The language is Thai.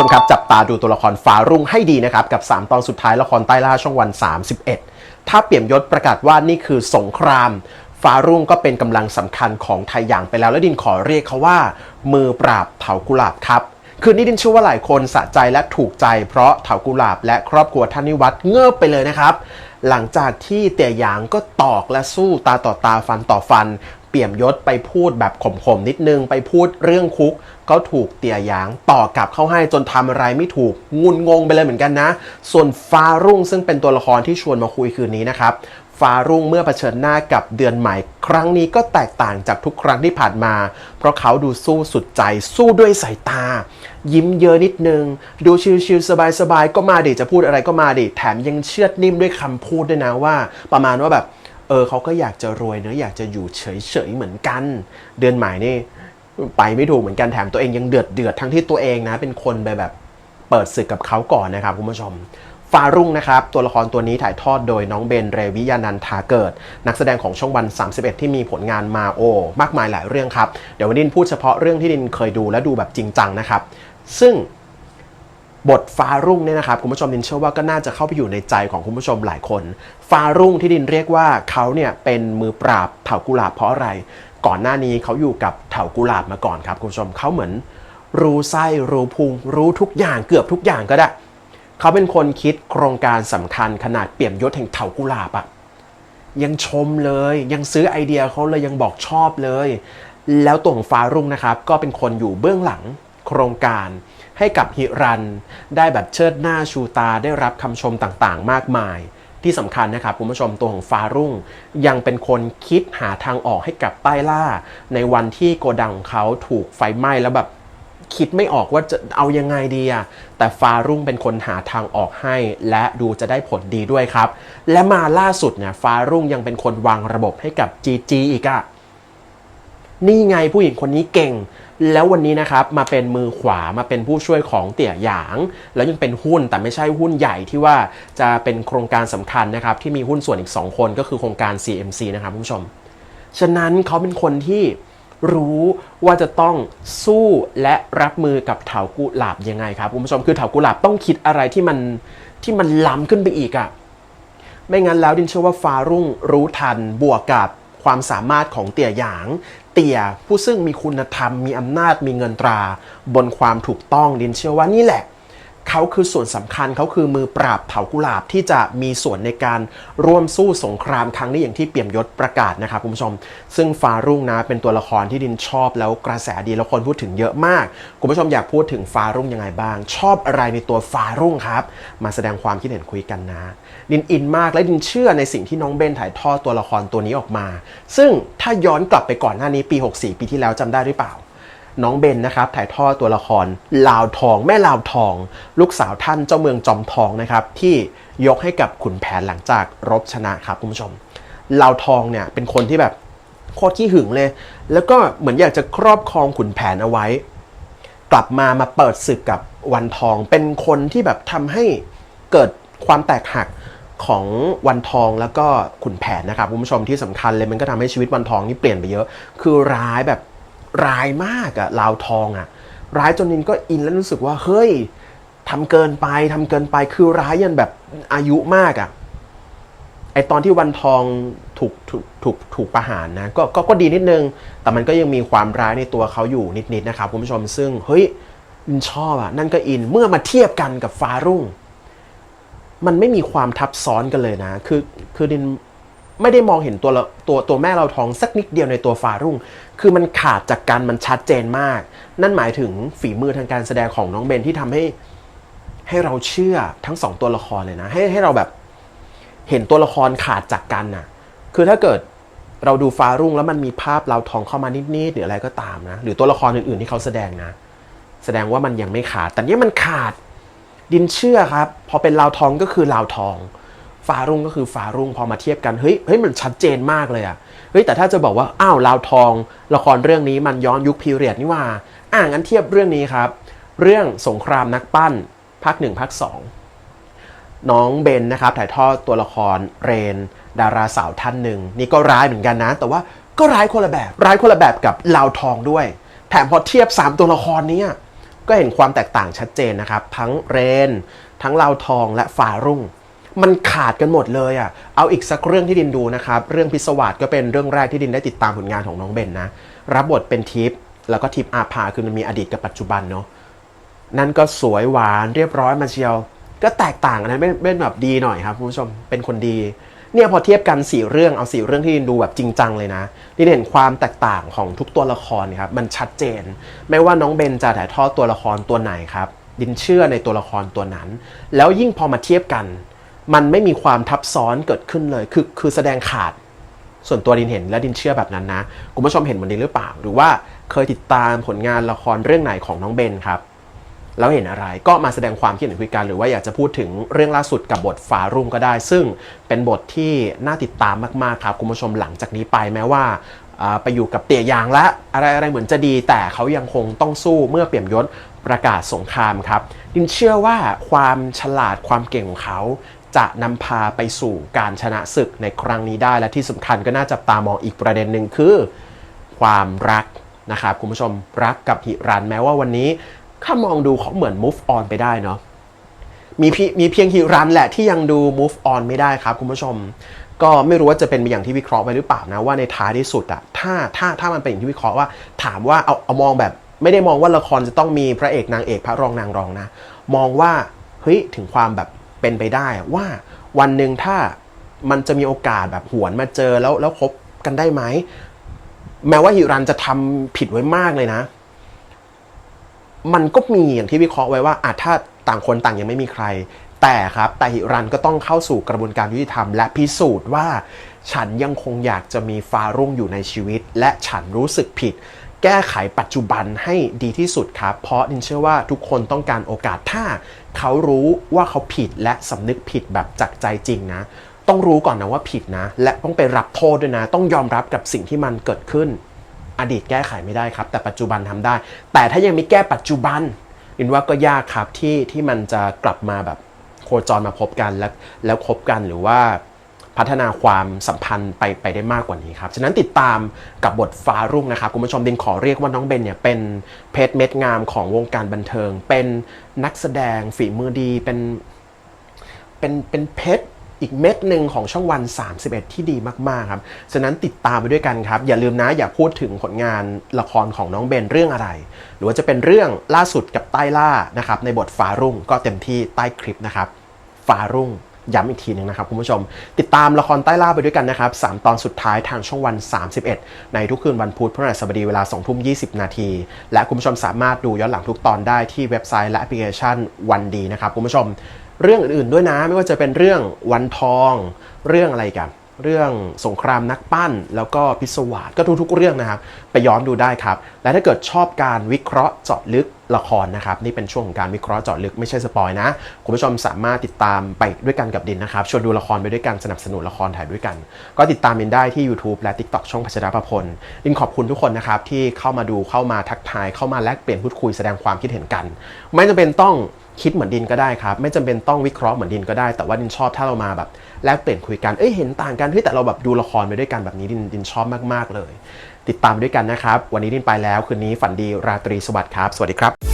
ชมครับ จับตาดูตัวละครฟ้ารุ่งให้ดีนะครับ กับ 3 ตอนสุดท้ายละครใต้ล่าช่องวัน 31 ถ้าเปี่ยมยศประกาศว่านี่คือสงครามฟ้ารุ่งก็เป็นกำลังสำคัญของไทยอย่างไปแล้ว และดินขอเรียกเขาว่า มือปราบเถากุหลาบครับ คืนนี้ดินเชื่อว่าหลายคนสะใจและถูกใจ เพราะเถากุหลาบและครอบครัวท่านนิวัฒน์เงิบไปเลยนะครับ หลังจากที่เตี่ยหยางก็ตอกและสู้ตาต่อตาฟันต่อฟัน เปี่ยมยศไปพูดแบบข่มๆนิดนึงไปพูดเรื่องคุก ก็ถูกเตี่ยหยางต่อกลับเข้าให้จนทำอะไรไม่ถูกงุนงงไปเลยเหมือนกันนะ ส่วนฟ้ารุ่งซึ่งเป็นตัวละครที่ชวนมาคุยคืนนี้นะครับฟ้ารุ่งเมื่อเผชิญหน้ากับเดือนใหม่ ครั้งนี้ก็แตกต่างจากทุกครั้งที่ผ่านมา เพราะเขาดูสู้สุดใจสู้ด้วยสายตา ยิ้มเยอะนิดนึง ดูชิลๆสบายๆก็มาดิจะพูดอะไรก็มาดิแถมยังเชื่อดนิ่มด้วยคำพูดด้วยนะว่า ประมาณว่าแบบ เออเขาก็อยากจะรวยเนอะอยากจะอยู่เฉยๆเหมือนกัน เดือนใหม่นี่ ไปไม่ถูกเหมือนกันแถมตัวเองยังเดือดเดือดทั้งที่ตัวเองนะ เป็นคนไปแบบเปิดศึกกับเขาก่อนนะครับคุณผู้ชมฟารุ่งนะครับ ตัวละครตัวนี้ถ่ายทอดโดยน้องเบน เรวิยานันทาเกิด นักแสดงของช่องวัน 31 ที่มีผลงานมาโอ มากมายหลายเรื่องครับ เดี๋ยววันนี้พูดเฉพาะเรื่องที่ดินเคยดูและดูแบบจริงจังนะครับ ซึ่งบทฟารุ่งเนี่ยนะครับคุณผู้ชมดินเชื่อว่าก็น่าจะเข้าไปอยู่ในใจของคุณผู้ชมหลายคน ฟารุ่งที่ดินเรียกว่าเขาเนี่ยเป็นมือปราบเถากุหลาบเพราะอะไร ก่อนหน้านี้เขาอยู่กับเถากุหลาบมาก่อนครับคุณผู้ชมเขาเหมือน รู้ไส้รู้พุงรู้ทุกอย่างเกือบทุกอย่างก็ได้เขาเป็นคนคิดโครงการสำคัญขนาดเปี่ยมยศแห่งเถากุหลาบอะยังชมเลยยังซื้อไอเดียเขาเลยยังบอกชอบเลย แล้วตัวของฟ้ารุ่งนะครับ ก็เป็นคนอยู่เบื้องหลังโครงการให้กับฮิรัน ได้แบบเชิดหน้าชูตาได้รับคำชมต่างๆ มากมาย ที่สำคัญนะครับคุณผู้ชมตัวของฟารุ่ง ยังเป็นคนคิดหาทางออกให้กับใต้ล่า ในวันที่โกดังของเขาถูกไฟไหม้แล้วแบบคิดไม่ออกว่าจะเอายังไงดีอะแต่ฟารุ่งเป็นคนหาทางออกให้ และดูจะได้ผลดีด้วยครับ และมาล่าสุดเนี่ยฟารุ่งยังเป็นคนวางระบบให้กับ GG อีกอะนี่ไงผู้หญิงคนนี้เก่ง แล้ววันนี้นะครับมาเป็นมือขวามาเป็นผู้ช่วยของเตี่ยหยาง แล้วยังเป็นหุ้นแต่ไม่ใช่หุ้นใหญ่ที่ว่าจะเป็นโครงการสำคัญนะครับที่มีหุ้นส่วนอีก 2 คนก็คือโครงการ CMC นะครับคุณผู้ชม ฉะนั้นเขาเป็นคนที่รู้ว่าจะต้องสู้และรับมือกับเถากุหลาบยังไงครับคุณผู้ชมคือเถากุหลาบต้องคิดอะไรที่มันที่มันล้ำขึ้นไปอีกอะไม่งั้นแล้วดินเชื่อว่าฟ้ารุ่งรู้ทันบวกกับความสามารถของเตี่ยหยาง เตี่ยผู้ซึ่งมีคุณธรรมมีอำนาจมีเงินตรา บนความถูกต้องดินเชื่อว่านี่แหละ เขาคือส่วนสำคัญเขาคือมือปราบเถากุหลาบที่จะมีส่วนในการร่วมสู้สงครามครั้งนี้อย่างที่เปี่ยมยศประกาศนะครับคุณผู้ชม ซึ่งฟารุ่งนะเป็นตัวละครที่ดินชอบแล้วกระแสดีแล้วคนพูดถึงเยอะมากคุณผู้ชมอยากพูดถึงฟารุ่งยังไงบ้าง ชอบอะไรในตัวฟารุ่งครับ มาแสดงความคิดเห็นคุยกันนะ ดินอินมากและดินเชื่อในสิ่งที่น้องเบนถ่ายทอดตัวละครตัวนี้ออกมา ซึ่งถ้าย้อนกลับไปก่อนหน้านี้ปี 64 ปีที่แล้วจำได้หรือเปล่า น้องเบนนะครับถ่ายทอดตัวละครลาวทอง แม่ลาวทอง ลูกสาวท่านเจ้าเมืองจอมทองนะครับที่ยกให้กับขุนแผนหลังจากรบชนะครับคุณผู้ชมลาวทองเนี่ยเป็นคนที่แบบโคตรขี้หึงเลย แล้วก็เหมือนอยากจะครอบครองขุนแผนเอาไว้ กลับมามาเปิดศึกกับวันทอง เป็นคนที่แบบทำให้เกิดความแตกหักของวันทองแล้วก็ขุนแผนนะครับคุณผู้ชมที่สำคัญเลยมันก็ทำให้ชีวิตวันทองนี่เปลี่ยนไปเยอะ คือร้ายแบบ ร้ายมากอะลาวทองอะร้ายจนนินก็อินแล้วรู้สึกว่าเฮ้ยทำเกินไปทำเกินไปคือร้ายยันแบบอายุมากอะไอตอนที่วันทองถูกถูกถูกถูกประหารนะก็ก็ก็ดีนิดนึง แต่มันก็ยังมีความร้ายในตัวเขาอยู่นิดๆนะครับคุณผู้ชมซึ่งเฮ้ยอินชอบอะนั่นก็อินเมื่อมาเทียบกันกับฟ้ารุ่ง มันไม่มีความทับซ้อนกันเลยนะ คือคือดิน ไม่ได้มองเห็นตัวตัวตัวแม่เราท้องสักนิดเดียวในตัวฟารุ่ง คือมันขาดจากกันมันชัดเจนมาก นั่นหมายถึงฝีมือทางการแสดงของน้องเบนที่ทำให้ให้เราเชื่อทั้งสองตัวละครเลยนะ ให้ให้เราแบบเห็นตัวละครขาดจากกันน่ะ คือถ้าเกิดเราดูฟ้ารุ่งแล้วมันมีภาพเราทองเข้ามานิดๆหรืออะไรก็ตามนะ หรือตัวละครอื่นๆที่เขาแสดงนะ แสดงว่ามันยังไม่ขาด แต่เนี้ยมันขาดดินเชื่อครับ พอเป็นลาวทองก็คือลาวทอง ฟ้ารุ่งก็คือฟ้ารุ่งพอมาเทียบกันเฮ้ยเฮ้ยมันชัดเจนมากเลยอะเฮ้ยแต่ถ้าจะบอกว่าอ้าวลาวทอง ละครเรื่องนี้มันย้อนยุคพีเรียดนี่ว่าอ่างั้นเทียบเรื่องนี้ครับ เรื่องสงครามนักปั้นภาคหนึ่งภาคสองน้องเบนนะครับถ่ายทอดตัวละครเรน ดาราสาวท่านหนึ่งนี่ก็ร้ายเหมือนกันนะ แต่ว่าก็ร้ายคนละแบบ ร้ายคนละแบบกับลาวทองด้วย แถมพอเทียบ 3 ตัวละครนี้ก็เห็นความแตกต่างชัดเจนนะครับ ทั้งเรน ทั้งลาวทองและฟารุ่ง มันขาดกันหมดเลยอะ่ะ เอาอีกสักเรื่องที่ดินดูนะครับ เรื่องพิศวาสก็เป็นเรื่องแรกที่ดินได้ติดตามผลงานของน้องเบนนะ รับบทเป็นทิพย์แล้วก็ทิพย์อาภาคือมันมีอดีตกับปัจจุบันเนาะ นั่นก็สวยหวานเรียบร้อยมาเชียว ก็แตกต่างกันนะเป็นเป็นแบบดีหน่อยครับคุณผู้ชม เป็นคนดี เนี่ยพอเทียบกันสี่เรื่องเอาสี่เรื่องที่ดินดูแบบจริงจังเลยนะดินเห็นความแตกต่างของทุกตัวละครครับ มันชัดเจน ไม่ว่าน้องเบนจะถ่ายทอดตัวละครตัวไหนครับ ดินเชื่อในตัวละครตัวนั้น แล้วยิ่งพอมาเทียบกัน มันไม่มีความทับซ้อนเกิดขึ้นเลย คือคือแสดงขาด ส่วนตัวดินเห็นและดินเชื่อแบบนั้นนะคุณผู้ชมเห็นเหมือนดินหรือเปล่า หรือว่าเคยติดตามผลงานละครเรื่องไหนของน้องเบนครับ แล้วเห็นอะไรก็มาแสดงความคิดเห็นคุยกันหรือว่าอยากจะพูดถึงเรื่องล่าสุดกับบทฟ้ารุ่งก็ได้ ซึ่งเป็นบทที่น่าติดตามมากๆครับคุณผู้ชมหลังจากนี้ไปแม้ว่าไปอยู่กับเตี่ยยางและอะไรอะไรเหมือนจะดีแต่เขายังคงต้องสู้เมื่อเปี่ยมยศประกาศสงครามครับ ดินเชื่อว่าความฉลาดความเก่งของเขา จะนำพาไปสู่การชนะศึกในครั้งนี้ได้ และที่สำคัญก็น่าจับตามองอีกประเด็นหนึ่งคือ ความรักนะครับคุณผู้ชมรักกับหิรันแม้ว่าวันนี้ถ้ามองดูเขาเหมือน move on ไปได้เนาะมีพียมีเพียงหิรันแหละที่ยังดู move on ไม่ได้ครับคุณผู้ชม ก็ไม่รู้ว่าจะเป็นอย่างที่วิเคราะห์ไปหรือเปล่านะว่าในท้ายที่สุดอะถ้าถ้าถ้ามันเป็นอย่างที่วิเคราะห์ว่า ถามว่าเอาเอามองแบบไม่ได้มองว่าละครจะต้องมีพระเอกนางเอกพระรองนางรองนะ มองว่าเฮ้ยถึงความแบบ เป็นไปได้ว่าวันหนึ่งถ้ามันจะมีโอกาสแบบหวนมาเจอแล้วแล้วคบกันได้ไหม แม้ว่าฮิรันจะทำผิดไว้มากเลยนะ มันก็มีอย่างที่วิเคราะห์ไว้ว่าอาจถ้าต่างคนต่างยังไม่มีใคร แต่ครับ แต่ฮิรันก็ต้องเข้าสู่กระบวนการยุติธรรม และพิสูจน์ว่า ฉันยังคงอยากจะมีฟารุ่งอยู่ในชีวิต และฉันรู้สึกผิด แก้ไขปัจจุบันให้ดีที่สุดครับ เพราะดินเชื่อว่าทุกคนต้องการโอกาสถ้า เขารู้ว่าเขาผิดและสำนึกผิดแบบจากใจจริงนะ ต้องรู้ก่อนนะว่าผิดนะ และต้องไปรับโทษด้วยนะ ต้องยอมรับกับสิ่งที่มันเกิดขึ้น อดีตแก้ไขไม่ได้ครับ แต่ปัจจุบันทำได้ แต่ถ้ายังไม่แก้ปัจจุบันอินว่าก็ยากครับที่ที่มันจะกลับมาแบบโคจรมาพบกันแล้วแล้วคบกันหรือว่า พัฒนาความสัมพันธ์ไปไปได้มากกว่านี้ครับ ฉะนั้นติดตามกับบทฟ้ารุ่งนะครับคุณผู้ชมดินขอเรียกว่าน้องเบนเนี่ยเป็นเพชรเม็ดงามของวงการบันเทิง เป็นนักแสดงฝีมือดีเป็นเป็นเป็นเพชรอีกเม็ดหนึ่งของช่องวัน 31 ที่ดีมากๆครับ ฉะนั้นติดตามไปด้วยกันครับ อย่าลืมนะอย่าพูดถึงผลงานละครของน้องเบนเรื่องอะไร หรือว่าจะเป็นเรื่องล่าสุดกับใต้ล่านะครับในบทฟ้ารุ่งก็เต็มที่ใต้คลิปนะครับฟ้ารุ่ง ย้ำอีกทีหนึ่งนะครับคุณผู้ชม ติดตามละครใต้ล่าไปด้วยกันนะครับ3ตอนสุดท้ายทางช่องวัน 31 ในทุกคืนวันพุธพฤหัสบดีเวลา2ทุ่ม20 นาที และคุณผู้ชมสามารถดูย้อนหลังทุกตอนได้ที่เว็บไซต์และแอปพลิเคชันวันดีนะครับคุณผู้ชม เรื่องอื่นๆด้วยนะไม่ว่าจะเป็นเรื่องวันทอง เรื่องอะไรกัน เรื่องสงครามนักปั้น แล้วก็พิศวาสก็ทุกๆเรื่องนะครับ ไปย้อนดูได้ครับ และถ้าเกิดชอบการวิเคราะห์เจาะลึกละครนะครับ นี่เป็นช่วงของการวิเคราะห์เจาะลึกไม่ใช่สปอยนะ คุณผู้ชมสามารถติดตามไปด้วยกันกับดินนะครับ ชวนดูละครไปด้วยกัน สนับสนุนละครถ่ายด้วยกัน ก็ติดตามดินได้ที่ YouTube และ TikTok ช่องพัชรประพลดินขอบคุณทุกคนนะครับที่เข้ามาดูเข้ามาทักทายเข้ามาแลกเปลี่ยนพูดคุยแสดงความคิดเห็นกัน ไม่จำเป็นต้อง คิดเหมือนดินก็ได้ครับ ไม่จำเป็นต้องวิเคราะห์เหมือนดินก็ได้ แต่ว่าดินชอบถ้าเรามาแบบแลกเปลี่ยนคุยกันเอ้ยเห็นต่างกันเฮ้ยแต่เราแบบดูละครไปด้วยกันแบบนี้ดินดินชอบมากๆเลย ติดตามด้วยกันนะครับ วันนี้ดินไปแล้วคืนนี้ฝันดีราตรีสวัสดิ์ครับ สวัสดีครับ